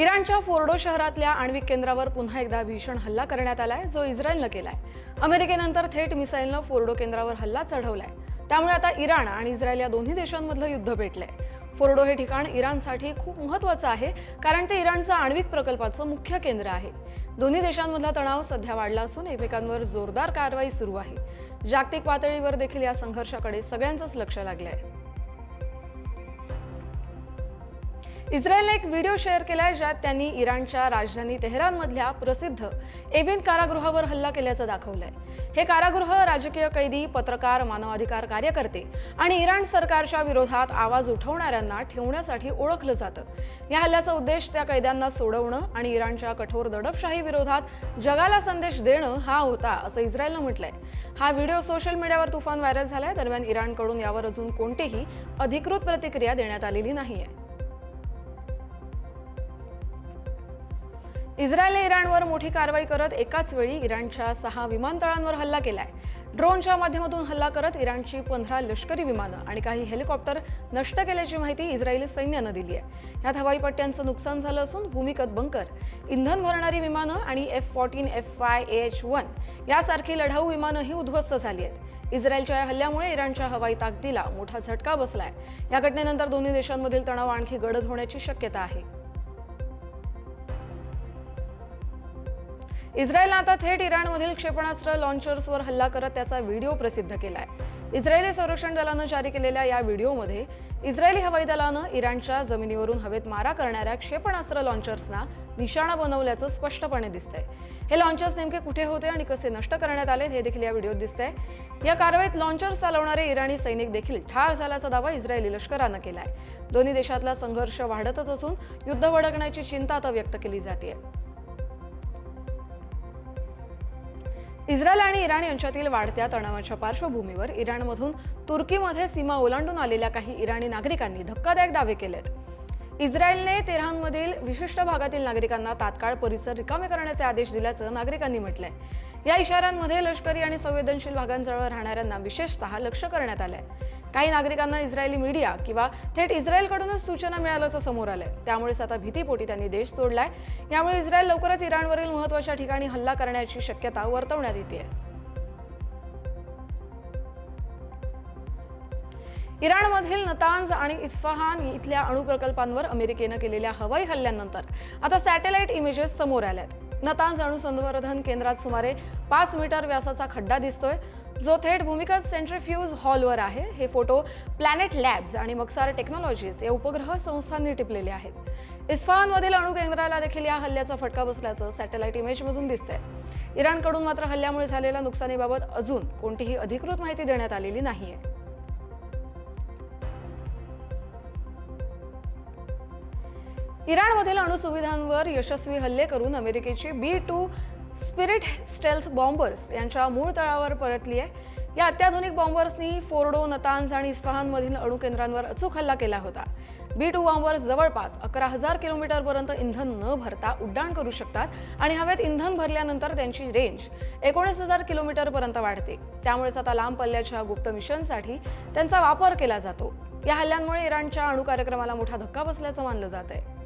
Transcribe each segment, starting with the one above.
इराणच्या फोर्डो शहरातल्या आण्विक केंद्रावर पुन्हा एकदा भीषण हल्ला करण्यात आलाय जो इस्रायलनं केलाय. अमेरिकेनंतर थेट मिसाईलनं फोर्डो केंद्रावर हल्ला चढवलाय. त्यामुळे आता इराण आणि इस्रायल या दोन्ही देशांमधलं युद्ध पेटलंय. फोर्डो हे ठिकाण इराणसाठी खूप महत्वाचं आहे कारण ते इराणचं आण्विक प्रकल्पाचं मुख्य केंद्र आहे. दोन्ही देशांमधला तणाव सध्या वाढला असून एकमेकांवर जोरदार कारवाई सुरू आहे. जागतिक पातळीवर देखील या संघर्षाकडे सगळ्यांचंच लक्ष लागलं आहे इस्रायलने एक व्हिडिओ शेअर केलाय ज्यात त्यांनी इराणच्या राजधानी तेहरानमधल्या प्रसिद्ध एव्हिन कारागृहावर हल्ला केल्याचं दाखवलंय. हे कारागृह राजकीय कैदी पत्रकार मानवाधिकार कार्यकर्ते आणि इराण सरकारच्या विरोधात आवाज उठवणाऱ्यांना ठेवण्यासाठी ओळखलं जातं. या हल्ल्याचा उद्देश त्या कैद्यांना सोडवणं आणि इराणच्या कठोर दडपशाही विरोधात जगाला संदेश देणं हा होता असं इस्रायलनं म्हटलंय. हा व्हिडिओ सोशल मीडियावर तुफान व्हायरल झालाय दरम्यान इराणकडून यावर अजून कोणतीही अधिकृत प्रतिक्रिया देण्यात आलेली नाहीये. इस्रायलने इराणवर मोठी कारवाई करत एकाच वेळी इराणच्या सहा विमानतळांवर हल्ला केलाय. ड्रोनच्या माध्यमातून हल्ला करत इराणची पंधरा लष्करी विमानं आणि काही हेलिकॉप्टर नष्ट केल्याची माहिती इस्रायली सैन्यानं दिली आहे. यात हवाई पट्ट्यांचं नुकसान झालं असून भूमिगत बंकर इंधन भरणारी विमानं आणि F fourteen F five H one यासारखी लढाऊ विमानंही उद्ध्वस्त झाली आहेत. इस्रायलच्या या हल्ल्यामुळे इराणच्या हवाई ताकदीला मोठा झटका बसलाय. या घटनेनंतर दोन्ही देशांमधील तणाव आणखी गडद होण्याची शक्यता आहे. इस्रायलनं आता थेट इराणमधील क्षेपणास्त्र लॉन्चर्सवर हल्ला करत त्याचा व्हिडिओ प्रसिद्ध केला आहे इस्रायली संरक्षण दलानं जारी केलेल्या या व्हिडिओमध्ये इस्रायली हवाई दलानं इराणच्या जमिनीवरून हवेत मारा करणाऱ्या क्षेपणास्त्र लॉन्चर्सना निशाणा बनवल्याचं स्पष्टपणे दिसतंय. हे लॉन्चर्स नेमके कुठे होते आणि कसे नष्ट करण्यात आले हे देखील या व्हिडिओत दिसतंय. या कारवाईत लॉन्चर्स चालवणारे इराणी सैनिक देखील ठार झाल्याचा दावा इस्रायली लष्करानं केलाय. दोन्ही देशातला संघर्ष वाढतच असून युद्ध भडकण्याची चिंता आता व्यक्त केली जाते इस्रायल आणि इराण यांच्यातील वाढत्या तणावाच्या पार्श्वभूमीवर इराणमधून तुर्कीमध्ये सीमा ओलांडून आलेल्या काही इराणी नागरिकांनी धक्कादायक दावे केलेत. इस्रायलने तेहरानमधील विशिष्ट भागातील नागरिकांना तात्काळ परिसर रिकामे करण्याचे आदेश दिल्याचं नागरिकांनी म्हटलंय. या इशाऱ्यांमध्ये लष्करी आणि संवेदनशील भागांजवळ राहणाऱ्यांना विशेषतः लक्ष करण्यात आलंय. काही नागरिकांना इस्रायली मीडिया किंवा थेट इस्रायलकडूनच सूचना मिळाल्याचं समोर आलंय. त्यामुळेच आता भीतीपोटी त्यांनी देश सोडलाय. यामुळे इस्रायल लवकरच इराणवरील महत्त्वाच्या ठिकाणी हल्ला करण्याची शक्यता वर्तवण्यात येते इराणमधील नतांज आणि इस्फहान इथल्या अणुप्रकल्पांवर अमेरिकेनं केलेल्या हवाई हल्ल्यानंतर आता सॅटेलाइट इमेजेस समोर आल्यात. नतांज अणुसंवर्धन केंद्रात सुमारे पाच मीटर व्यासाचा खड्डा दिसतोय. जो थेट भूमिका सेंट्रिफ्यूज हॉलवर आहे. हे फोटो प्लॅनेट लॅब्स आणि मक्सार टेक्नॉलॉजीज या उपग्रह संस्थांनी टिपलेले आहेत. इस्फानमधील अणु केंद्राला देखील या हल्ल्याचा फटका बसल्याचं सॅटेलाइट इमेजमधून दिसतंय. इराणकडून मात्र हल्ल्यामुळे झालेल्या नुकसानीबाबत अजून कोणतीही अधिकृत माहिती देण्यात आलेली नाहीये. इराणमधील अणुसुविधांवर यशस्वी हल्ले करून अमेरिकेची B two spirit stealth bombers यांच्या मूळ तळावर परतली आहे या अत्याधुनिक बॉम्बर्सनी फोर्डो नतांज आणि इस्फहानमधील अणुकेंद्रांवर अचूक हल्ला केला होता. बी टू बॉम्बर्स जवळपास अकरा हजार किलोमीटरपर्यंत इंधन न भरता उड्डाण करू शकतात आणि हवेत इंधन भरल्यानंतर त्यांची रेंज एकोणीस हजार किलोमीटरपर्यंत वाढते. त्यामुळेच आता लांब पल्ल्याच्या गुप्त मिशनसाठी त्यांचा वापर केला जातो. या हल्ल्यांमुळे इराणच्या अणु कार्यक्रमाला मोठा धक्का बसल्याचं मानलं जात आहे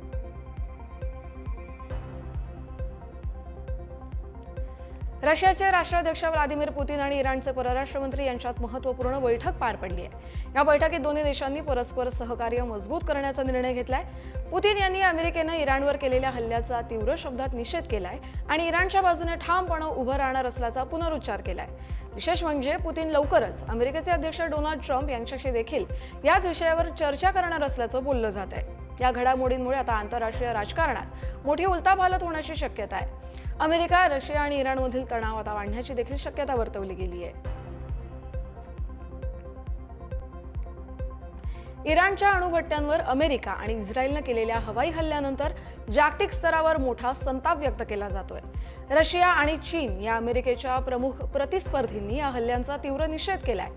रशियाचे राष्ट्राध्यक्ष व्लादिमीर पुतीन आणि इराणचे परराष्ट्र मंत्री यांच्यात महत्त्वपूर्ण बैठक पार पडली आहे. या बैठकीत दोन्ही देशांनी परस्पर सहकार्य मजबूत करण्याचा निर्णय घेतलाय. पुतीन यांनी अमेरिकेनं इराणवर केलेल्या हल्ल्याचा तीव्र शब्दात निषेध केलाय आणि इराणच्या बाजूने ठामपणे उभं राहणार असल्याचा पुनरुच्चार केलाय. विशेष म्हणजे पुतीन लवकरच अमेरिकेचे अध्यक्ष डोनाल्ड ट्रम्प यांच्याशी देखील याच विषयावर चर्चा करणार असल्याचं बोललं जात आहे या घडामोडींमुळे आता आंतरराष्ट्रीय राजकारणात मोठी उलथापालथ होण्याची शक्यता आहे. अमेरिका रशिया आणि इराणमधील तणाव आता वाढण्याची देखील शक्यता वर्तवली गेली आहे. इराणच्या अणुभट्ट्यांवर अमेरिका आणि इस्रायलनं केलेल्या हवाई हल्ल्यानंतर जागतिक स्तरावर मोठा संताप व्यक्त केला जातोय. रशिया आणि चीन या अमेरिकेच्या प्रमुख प्रतिस्पर्धींनी या हल्ल्यांचा तीव्र निषेध केलाय.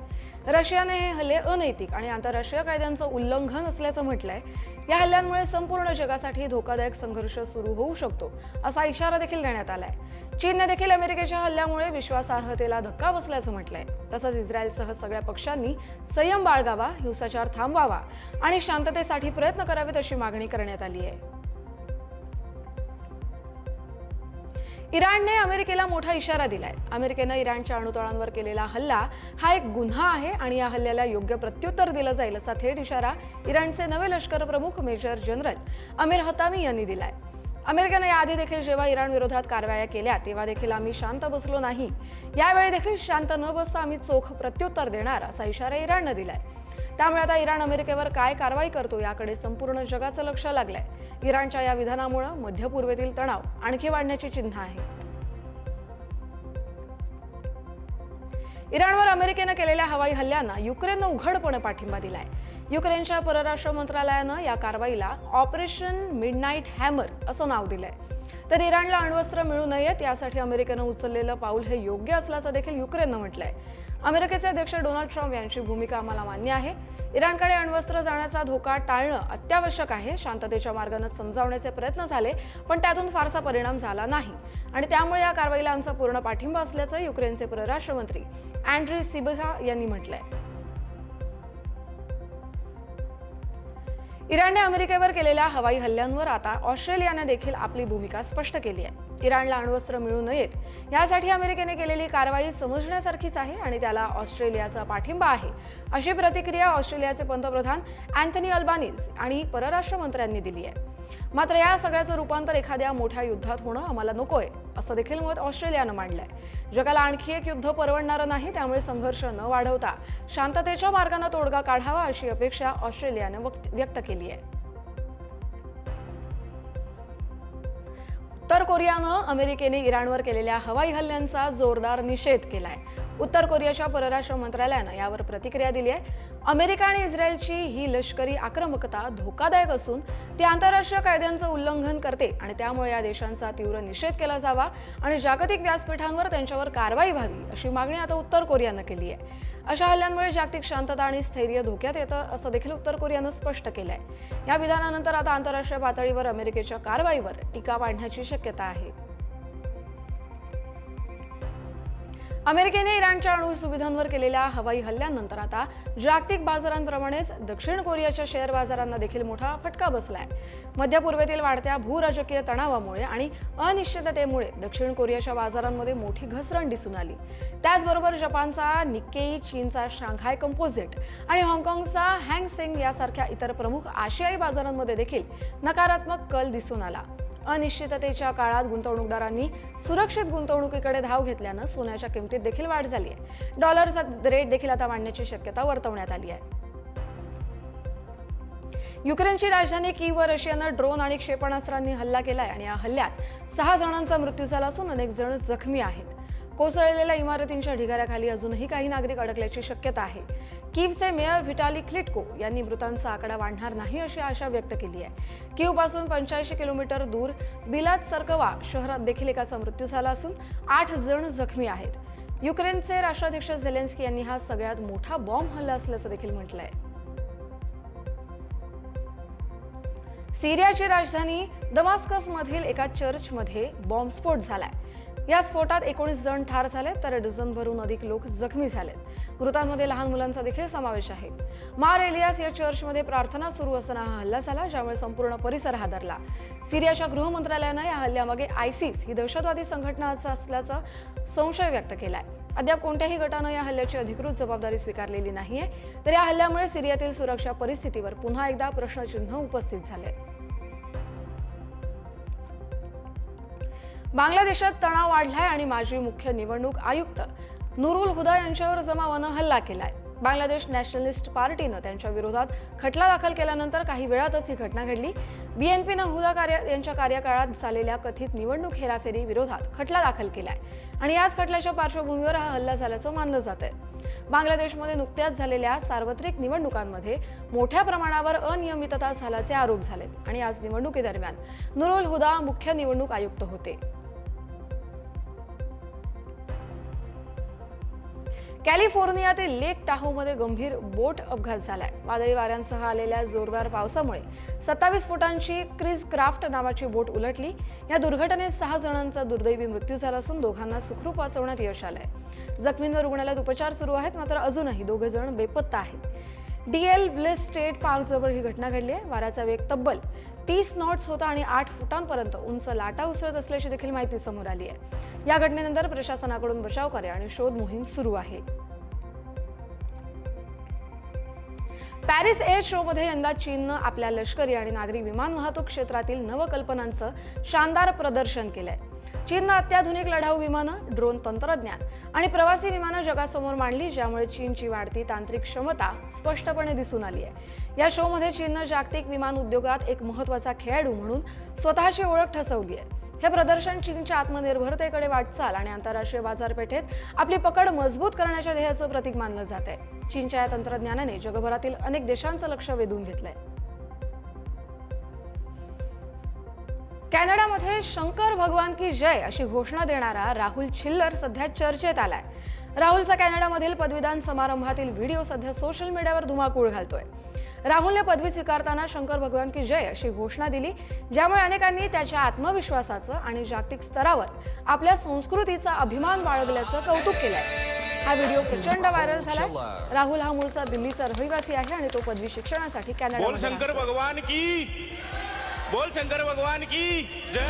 रशियाने हे हल्ले अनैतिक आणि आंतरराष्ट्रीय कायद्यांचं उल्लंघन असल्याचं म्हटलंय. या हल्ल्यांमुळे संपूर्ण जगासाठी धोकादायक संघर्ष सुरू होऊ शकतो असा इशारा देखील देण्यात आलाय. चीनने देखील अमेरिकेच्या हल्ल्यामुळे विश्वासार्हतेला धक्का बसल्याचं म्हटलंय. तसंच इस्रायलसह सगळ्या पक्षांनी संयम बाळगावा हिंसाचार थांबवावा आणि शांततेसाठी प्रयत्न करावेत अशी मागणी करण्यात आली आहे इराणने अमेरिकेला मोठा इशारा दिलाय. अमेरिकेनं इराणच्या अणुतळांवर केलेला हल्ला हा एक गुन्हा आहे आणि या हल्ल्याला योग्य प्रत्युत्तर दिलं जाईल असा थेट इशारा इराणचे नवे लष्कर प्रमुख मेजर जनरल अमीर हतामी यांनी दिलाय. अमेरिकेनं याआधी देखील जेव्हा इराण विरोधात कारवाया केल्या तेव्हा देखील आम्ही शांत बसलो नाही. यावेळी देखील शांत न बसता आम्ही चोख प्रत्युत्तर देणार असा इशारा इराणनं दिलाय. त्यामुळे आता इराण अमेरिकेवर काय कारवाई करतो याकडे संपूर्ण जगाचं लक्ष लागलंय. इराणच्या या विधानामुळे मध्य पूर्वेतील तणाव आणखी वाढण्याची चिन्ह आहेत इराणवर अमेरिकेनं केलेल्या हवाई हल्ल्यांना युक्रेननं उघडपणे पाठिंबा दिलाय. युक्रेनच्या परराष्ट्र मंत्रालयानं या कारवाईला ऑपरेशन मिडनाईट हॅमर असं नाव दिलंय. तर इराणला अण्वस्त्र मिळू नयेत यासाठी अमेरिकेनं उचललेलं पाऊल हे योग्य असल्याचं देखील युक्रेननं म्हटलंय. अमेरिकेचे अध्यक्ष डोनाल्ड ट्रम्प यांची भूमिका आम्हाला मान्य आहे. इराणकडे अण्वस्त्र जाण्याचा धोका टाळणं अत्यावश्यक आहे. शांततेच्या मार्गानं समजावण्याचे प्रयत्न झाले पण त्यातून फारसा परिणाम झाला नाही. आणि त्यामुळे या कारवाईला आमचा पूर्ण पाठिंबा असल्याचं युक्रेनचे परराष्ट्र मंत्री अँड्री सिबहा यांनी म्हटलंय. इराणने अमेरिकेवर केलेल्या हवाई हल्ल्यांवर आता ऑस्ट्रेलियाने देखील आपली भूमिका स्पष्ट केली आहे. इराणला अण्वस्त्र मिळू नयेत यासाठी अमेरिकेने केलेली कारवाई समजण्यासारखीच आहे आणि त्याला ऑस्ट्रेलियाचा पाठिंबा आहे. अशी प्रतिक्रिया ऑस्ट्रेलियाचे पंतप्रधान अँथनी अल्बानीज आणि परराष्ट्र मंत्र्यांनी दिली आहे. मात्र या सगळ्याचं रूपांतर एखाद्या मोठ्या युद्धात होणं आम्हाला नकोय असं देखील मत ऑस्ट्रेलियानं मांडलंय. जगाला आणखी एक युद्ध परवडणारं नाही त्यामुळे संघर्ष न वाढवता शांततेच्या मार्गानं तोडगा काढावा अशी अपेक्षा ऑस्ट्रेलियानं वक्त- व्यक्त केली आहे. उत्तर कोरियानं अमेरिकेने इराणवर केलेल्या हवाई हल्ल्यांचा जोरदार निषेध केलाय. उत्तर कोरियाच्या परराष्ट्र मंत्रालयानं यावर प्रतिक्रिया दिली आहे. अमेरिका आणि इस्रायलची ही लष्करी आक्रमकता धोकादायक असून ती आंतरराष्ट्रीय कायद्यांचं उल्लंघन करते आणि त्यामुळे या देशांचा तीव्र निषेध केला जावा आणि जागतिक व्यासपीठांवर त्यांच्यावर कारवाई व्हावी अशी मागणी आता उत्तर कोरियानं केली आहे. अशा हल्ल्यांमुळे जागतिक शांतता आणि स्थैर्य धोक्यात येतं असं देखील उत्तर कोरियानं स्पष्ट केलं आहे या विधानानंतर आता आंतरराष्ट्रीय पातळीवर अमेरिकेच्या कारवाईवर टीका वाढण्याची शक्यता आहे. अमेरिकेने इराणच्या अणु सुविधांवर केलेल्या हवाई हल्ल्यानंतर आता जागतिक बाजारांप्रमाणेच दक्षिण कोरियाच्या शेअर बाजारांना देखील मोठा फटका बसलाय. मध्य पूर्वेतील वाढत्या भूराजकीय तणावामुळे आणि अनिश्चिततेमुळे दक्षिण कोरियाच्या बाजारांमध्ये मोठी घसरण दिसून आली. त्याचबरोबर जपानचा निक्केई चीनचा शांघाय कंपोजिट आणि हाँगकाँगचा हँग सेंग यासारख्या इतर प्रमुख आशियाई बाजारांमध्ये देखील नकारात्मक कल दिसून आला. अनिश्चिततेच्या काळात गुंतवणूकदारांनी सुरक्षित गुंतवणुकीकडे धाव घेतल्यानं सोन्याच्या किमतीत देखील वाढ झाली आहे. डॉलरचा रेट देखील आता वाढण्याची शक्यता वर्तवण्यात आली आहे. युक्रेनची राजधानी कीवर रशियानं ड्रोन आणि क्षेपणास्त्रांनी हल्ला केलाय आणि या हल्ल्यात सहा जणांचा मृत्यू झाला असून अनेक जण जखमी आहेत. कोसळलेल्या इमारतींच्या ढिगाऱ्याखाली अजूनही काही नागरिक अडकल्याची शक्यता आहे. किवचे मेयर व्हिटाली क्लिटको यांनी मृतांचा आकडा वाढणार नाही अशी आशा व्यक्त केली आहे. कीवपासून पंच्याऐंशी किलोमीटर दूर बिलात सरकवा शहरात देखील एकाचा मृत्यू झाला असून आठ जण जखमी आहेत. युक्रेनचे राष्ट्राध्यक्ष झेलेन्स्की यांनी हा सगळ्यात मोठा बॉम्ब हल्ला असल्याचं देखील म्हटलं आहे सिरियाची राजधानी दमास्कस मधील एका चर्चमध्ये बॉम्बस्फोट झालाय. या स्फोटात एकोणीस जण ठार झाले तर डझनभरून अधिक लोक जखमी झालेत. मृतांमध्ये लहान मुलांचा देखील समावेश आहे. मार एलियास या चर्चमध्ये प्रार्थना सुरू असताना हा हल्ला झाला ज्यामुळे संपूर्ण परिसर हादरला. सिरियाच्या गृह मंत्रालयानं या हल्ल्यामागे आयसिस ही दहशतवादी संघटना असल्याचा संशय व्यक्त केलाय. अद्याप कोणत्याही गटानं या हल्ल्याची अधिकृत जबाबदारी स्वीकारलेली नाहीये. तर या हल्ल्यामुळे सिरियातील सुरक्षा परिस्थितीवर पुन्हा एकदा प्रश्नचिन्ह उपस्थित झाले. बांगलादेशात तणाव वाढलाय आणि माजी मुख्य निवडणूक आयुक्त नुरुल हुदा यांच्यावर जमावानं हल्ला केलाय. बांगलादेश नॅशनलिस्ट पार्टीनं त्यांच्या विरोधात खटला दाखल केल्यानंतर काही वेळातच ही घटना घडली. बीएनपीनं हुदा कार्य यांच्या कार्यकाळात झालेल्या कथित निवडणूक हेराफेरी विरोधात खटला दाखल केलाय आणि याच खटल्याच्या पार्श्वभूमीवर हा हल्ला झाल्याचं मानलं जात आहे बांगलादेशमध्ये नुकत्याच झालेल्या सार्वत्रिक निवडणुकांमध्ये मोठ्या प्रमाणावर अनियमितता झाल्याचे आरोप झालेत आणि आज निवडणुकीदरम्यान नुरुल हुदा मुख्य निवडणूक आयुक्त होते. कॅलिफोर्नियातील लेक टाहोमध्ये गंभीर बोट अपघात झालाय. वादळी वाऱ्यांसह आलेल्या जोरदार पावसामुळे सत्तावीस फुटांची क्रिस क्राफ्ट नावाची बोट उलटली. या दुर्घटनेत सहा जणांचा दुर्दैवी मृत्यू झाला असून दोघांना सुखरूप वाचवण्यात यश आलंय. जखमींवर रुग्णालयात उपचार सुरू आहेत मात्र अजूनही दोघे जण बेपत्ता आहेत. डीएल ब्लिस स्टेट पार्क जवळ ही घटना घडली आहे. वाऱ्याचा वेग तब्बल तीस नॉट्स होता आणि आठ फुटांपर्यंत उंच लाटा उसळत असल्याची देखील माहिती समोर आली आहे. या घटनेनंतर प्रशासनाकडून बचाव कार्य आणि शोध मोहीम सुरू आहे. पॅरिस एअर शो मध्ये यंदा चीननं आपल्या लष्करी आणि नागरी विमान वाहतूक क्षेत्रातील नवकल्पनांचं शानदार प्रदर्शन केलंय. चीननं अत्याधुनिक लढाऊ विमानं ड्रोन तंत्रज्ञान आणि प्रवासी विमानं जगासमोर मांडली ज्यामुळे चीनची वाढती तांत्रिक क्षमता स्पष्टपणे दिसून आली आहे. या शोमध्ये चीननं जागतिक विमान उद्योगात एक महत्त्वाचा खेळाडू म्हणून स्वतःची ओळख ठसवली आहे. हे प्रदर्शन चीनच्या आत्मनिर्भरतेकडे वाटचाल आणि आंतरराष्ट्रीय बाजारपेठेत आपली पकड मजबूत करण्याच्या ध्येयाचं प्रतीक मानलं जात आहे. चीनच्या या तंत्रज्ञानाने जगभरातील अनेक देशांचं लक्ष वेधून घेतलंय. कॅनडामध्ये शंकर भगवान की जय अशी घोषणा देणारा राहुल छिल्लर सध्या चर्चेत आलाय. राहुलचा कॅनडामधील पदवीदान समारंभातील व्हिडिओ सध्या सोशल मीडियावर धुमाकूळ घालतोय. राहुलने पदवी स्वीकारताना शंकर भगवान की जय अशी घोषणा दिली ज्यामुळे अनेकांनी त्याच्या आत्मविश्वासाचं आणि जागतिक स्तरावर आपल्या संस्कृतीचा अभिमान बाळगल्याचं कौतुक केलंय. हा व्हिडिओ प्रचंड व्हायरल झालाय. राहुल हा मूळचा दिल्लीचा रहिवासी आहे आणि तो पदवी शिक्षणासाठी कॅनडा शंकर भगवान की बोल शंकर भगवान की जय।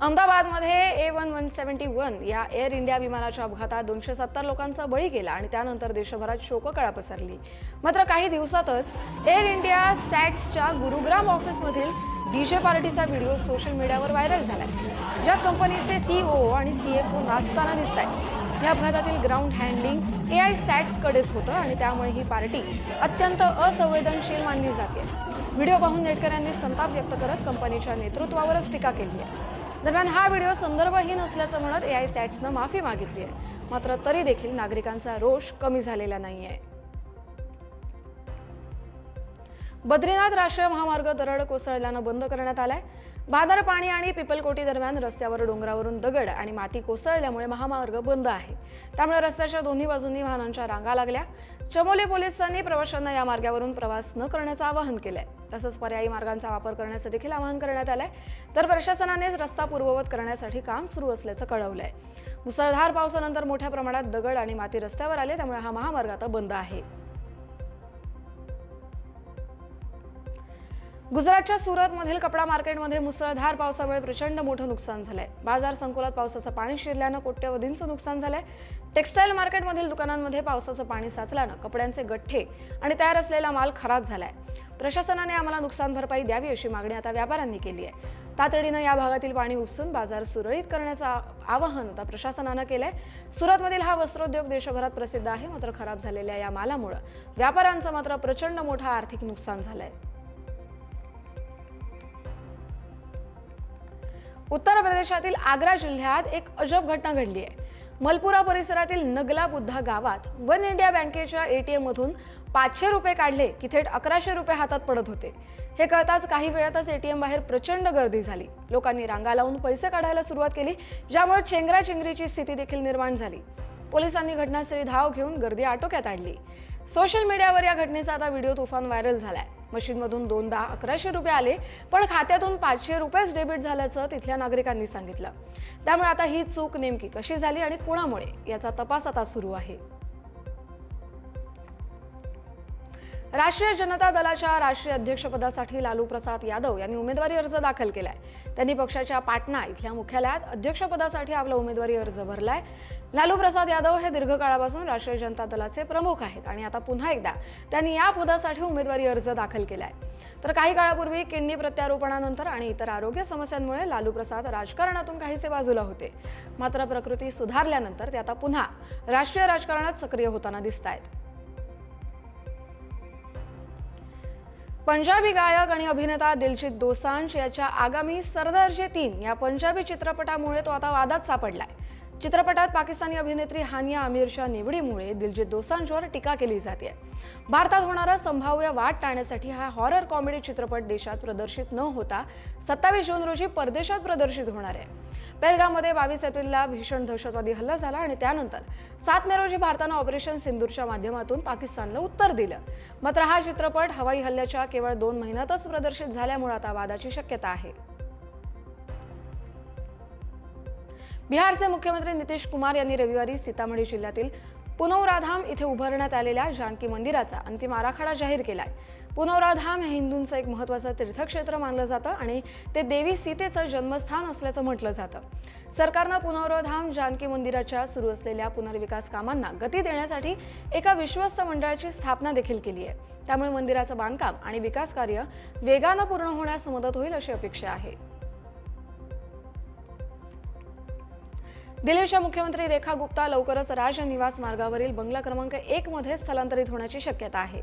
अहमदाबादमध्ये A one one seventy one या एअर इंडिया विमानाच्या अपघातात दोनशे सत्तर लोकांचा बळी गेला आणि त्यानंतर देशभरात शोककळा पसरली. मात्र काही दिवसातच एअर इंडिया सॅट्सच्या गुरुग्राम ऑफिसमधील डीजे पार्टीचा व्हिडिओ सोशल मीडियावर व्हायरल झालाय. ज्यात कंपनीचे सीईओ आणि सीएफओ नाचताना दिसत आहेत या अपघातातील ग्राउंड हँडलिंग ए आय सॅट्सकडेच होतं आणि त्यामुळे ही पार्टी अत्यंत असंवेदनशील मानली जाते व्हिडिओ पाहून नेटकऱ्यांनी संताप व्यक्त करत कंपनीच्या नेतृत्वावरच टीका केली आहे दरम्यान हा व्हिडिओ संदर्भहीन असल्याचं म्हणत ए आय सॅट्सनं माफी मागितली आहे मात्र तरी देखील नागरिकांचा रोष कमी झालेला नाही आहे बद्रीनाथ राष्ट्रीय महामार्ग दरड कोसळल्यानं बंद करण्यात आलाय. बादर पाणी आणि पिपलकोटी दरम्यान रस्त्यावर डोंगरावरून दगड आणि माती कोसळल्यामुळे महामार्ग बंद आहे. त्यामुळे रस्त्याच्या दोन्ही बाजूंनी वाहनांच्या रांगा लागल्या. चमोली पोलिसांनी प्रवाशांना या मार्गावरून प्रवास न करण्याचं आवाहन केलंय. तसंच पर्यायी मार्गांचा वापर करण्याचं देखील आवाहन करण्यात आलंय. तर प्रशासनानेच रस्ता पूर्ववत करण्यासाठी काम सुरू असल्याचं कळवलंय. मुसळधार पावसानंतर मोठ्या प्रमाणात दगड आणि माती रस्त्यावर आले त्यामुळे हा महामार्ग आता बंद आहे. गुजरातच्या सुरतमधील कपडा मार्केटमध्ये मुसळधार पावसामुळे प्रचंड मोठं नुकसान झालंय. बाजार संकुलात पावसाचं पाणी शिरल्यानं कोट्यवधींचं नुकसान झालंय. टेक्स्टाईल मार्केटमधील दुकानांमध्ये पावसाचं पाणी साचल्यानं कपड्यांचे गठ्ठे आणि तयार असलेला माल खराब झालाय. प्रशासनाने आम्हाला नुकसान भरपाई द्यावी अशी मागणी आता व्यापाऱ्यांनी केली आहे. तातडीनं या भागातील पाणी उपसून बाजार सुरळीत करण्याचं आवाहन आता प्रशासनानं केलंय. सुरतमधील हा वस्त्रोद्योग देशभरात प्रसिद्ध आहे मात्र खराब झालेल्या या मालामुळे व्यापाऱ्यांचं मात्र प्रचंड मोठं आर्थिक नुकसान झालंय. उत्तर प्रदेशातील आग्रा जिल्ह्यात एक अजब घटना घडली आहे. मलपुरा परिसरातील नगला बुद्धा गावात वन इंडिया बँकेच्या एटीएम मधून पाचशे रुपये काढले की थेट अकराशे रुपये हातात पडत होते. हे कळताच काही वेळातच एटीएम बाहेर प्रचंड गर्दी झाली. लोकांनी रांगा लावून पैसे काढायला सुरुवात केली ज्यामुळे चेंगराचेंगरीची स्थिती देखील निर्माण झाली. पोलिसांनी घटनास्थळी धाव घेऊन गर्दी आटोक्यात आणली. सोशल मीडियावर या घटनेचा आता व्हिडिओ तुफान व्हायरल झालाय. मशीनमधून दोनदा अकराशे रुपये आले पण खात्यातून पाचशे रुपयेच डेबिट झाल्याचं तिथल्या नागरिकांनी सांगितलं. त्यामुळे आता ही चूक नेमकी कशी झाली आणि कोणामुळे? याचा तपास आता सुरू आहे. राष्ट्रीय जनता दलाच्या राष्ट्रीय अध्यक्षपदासाठी लालू प्रसाद यादव यांनी उमेदवारी अर्ज दाखल केलाय. त्यांनी पक्षाच्या पाटणा इथल्या मुख्यालयात अध्यक्षपदासाठी आपला उमेदवारी अर्ज भरलाय. लालू प्रसाद यादव हे दीर्घकाळापासून राष्ट्रीय जनता दलाचे प्रमुख आहेत आणि आता पुन्हा एकदा त्यांनी या पदासाठी उमेदवारी अर्ज दाखल केलाय. तर काही काळापूर्वी किडनी प्रत्यारोपणानंतर आणि इतर आरोग्य समस्यांमुळे लालू प्रसाद राजकारणातून काहीसे बाजूला होते. मात्र प्रकृती सुधारल्यानंतर ते आता पुन्हा राष्ट्रीय राजकारणात सक्रिय होताना दिसत आहेत पंजाबी गायक आणि अभिनेता दिलजीत दोसांश याच्या आगामी सरदारजी तीन या पंजाबी चित्रपटामुळे तो आता वादात सापडलाय. चित्रपटात पाकिस्तानी अभिनेत्री हानिया आमिरच्या निवडीमुळे दिलजीत दोसांजवर टीका केली जाते भारतात होणारा संभाव्य वाट टाळण्यासाठी हा हॉरर कॉमेडी चित्रपट देशात प्रदर्शित न होता सत्तावीस जून रोजी परदेशात प्रदर्शित होणार आहे. पेलगाममध्ये बावीस एप्रिलला भीषण दहशतवादी हल्ला झाला आणि त्यानंतर सात मे रोजी भारतानं ऑपरेशन सिंदूरच्या माध्यमातून पाकिस्तानला उत्तर दिलं. मात्र हा चित्रपट हवाई हल्ल्याच्या केवळ दोन महिन्यातच प्रदर्शित झाल्यामुळे आता वादाची शक्यता आहे. बिहारचे मुख्यमंत्री नितीश कुमार यांनी रविवारी सीतामढी जिल्ह्यातील पुनौराधाम इथे उभारण्यात आलेल्या जानकी मंदिराचा अंतिम आराखडा जाहीर केलाय. पुनौराधाम हे हिंदूंचं एक महत्त्वाचं तीर्थक्षेत्र मानलं जातं आणि ते देवी सीतेचं जन्मस्थान असल्याचं म्हटलं जातं. सरकारनं पुनौराधाम जानकी मंदिराच्या सुरू असलेल्या पुनर्विकास कामांना गती देण्यासाठी एका विश्वस्त मंडळाची स्थापना देखील केली आहे. त्यामुळे मंदिराचं बांधकाम आणि विकास कार्य वेगानं पूर्ण होण्यास मदत होईल अशी अपेक्षा आहे. दिल्लीच्या मुख्यमंत्री रेखा गुप्ता लवकरच राजनिवास मार्गावरील बंगला क्रमांक एक मध्ये स्थलांतरित होण्याची शक्यता आहे.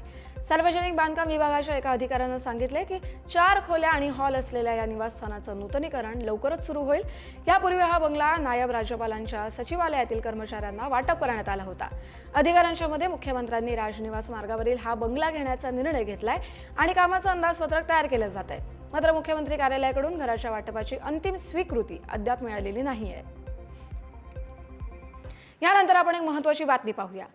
सार्वजनिक बांधकाम विभागाच्या एका अधिकाऱ्यानं सांगितले की चार खोल्या आणि हॉल असलेल्या या निवासस्थानाचं नूतनीकरण लवकरच सुरू होईल. यापूर्वी हा बंगला नायब राज्यपालांच्या सचिवालयातील कर्मचाऱ्यांना वाटप करण्यात आला होता. अधिकाऱ्यांच्या मध्ये मुख्यमंत्र्यांनी राजनिवास मार्गावरील हा बंगला घेण्याचा निर्णय घेतलाय आणि कामाचं अंदाजपत्रक तयार केलं जात आहे मात्र मुख्यमंत्री कार्यालयाकडून घराच्या वाटपाची अंतिम स्वीकृती अद्याप मिळालेली नाहीये. यानंतर आपण एक महत्वाची बातमी पाहूया.